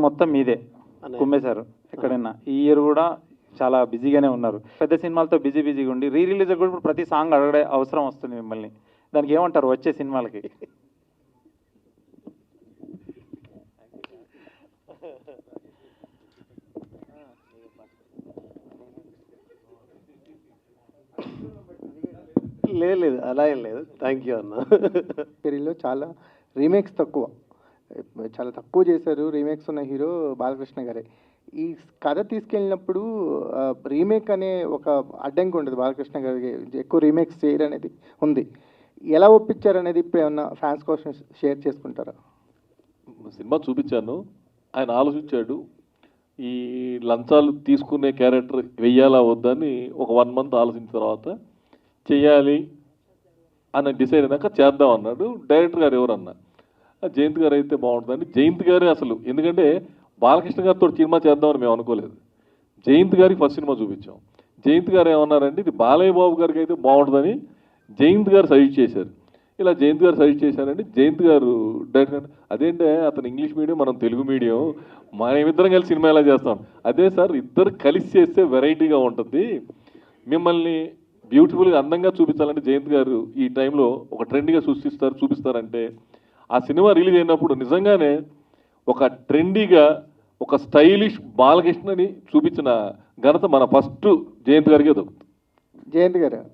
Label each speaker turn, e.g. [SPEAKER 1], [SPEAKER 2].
[SPEAKER 1] Year మొత్తం మీదే కుమ్మేశారు ఎక్కడైనా. ఈ ఇయర్ కూడా చాలా బిజీగానే ఉన్నారు. పెద్ద సినిమాలతో బిజీ బిజీగా ఉండి రీ రిలీజ్ కూడా ఇప్పుడు ప్రతి సాంగ్ అడగడే అవసరం వస్తుంది మిమ్మల్ని. దానికి ఏమంటారు వచ్చే సినిమాలకి?
[SPEAKER 2] లేదు లేదు అలా ఏం లేదు. థ్యాంక్ యూ అన్న.
[SPEAKER 3] చాలా రీమేక్స్ తక్కువ. చాలా తక్కువ చేశారు. రీమేక్స్ ఉన్న హీరో బాలకృష్ణ గారే. ఈ కథ తీసుకెళ్ళినప్పుడు రీమేక్ అనే ఒక అడ్డంకి ఉండదు బాలకృష్ణ గారికి. ఎక్కువ రీమేక్స్ చేయరు అనేది ఉంది. ఎలా ఒప్పించారు అనేది ఇప్పుడు ఏమన్నా ఫ్యాన్స్ కోసం షేర్ చేసుకుంటారా?
[SPEAKER 4] సినిమా చూపించాను. ఆయన ఆలోచించాడు ఈ లంచాలు తీసుకునే క్యారెక్టర్ వెయ్యాలా వద్దని ఒక వన్ మంత్ ఆలోచించిన తర్వాత చెయ్యాలి అని డిసైడ్ అయినాక చేద్దాం అన్నాడు. డైరెక్టర్ గారు ఎవరన్నా? జయంత్ గారు అయితే బాగుంటుందని జయంత్ గారే అసలు. ఎందుకంటే బాలకృష్ణ గారితో సినిమా చేద్దామని మేము అనుకోలేదు. జయంత్ గారికి ఫస్ట్ సినిమా చూపించాం. జయంత్ గారు ఏమన్నారంటే ఇది బాలయ్య బాబు గారికి అయితే బాగుంటుందని జయంత్ గారు సజెస్ట్ చేశారు. ఇలా జయంత్ గారు సజెస్ట్ చేశారంటే జయంత్ గారు డైరెక్టర్ అదేంటే అతను ఇంగ్లీష్ మీడియం మనం తెలుగు మీడియం మనమిద్దరం కలిసి సినిమా ఎలా చేస్తాం? అదే సార్ ఇద్దరు కలిసి చేస్తే వెరైటీగా ఉంటుంది. మిమ్మల్ని బ్యూటిఫుల్గా అందంగా చూపించాలంటే జయంత్ గారు ఈ టైంలో ఒక ట్రెండ్గా సృష్టిస్తారు చూపిస్తారంటే ఆ సినిమా రిలీజ్ అయినప్పుడు నిజంగానే ఒక ట్రెండీగా ఒక స్టైలిష్ బాలకృష్ణని చూపించిన ఘనత మన ఫస్ట్ జయంత్ గారికే దొరుకుతుంది.
[SPEAKER 3] జయంత్ గారు.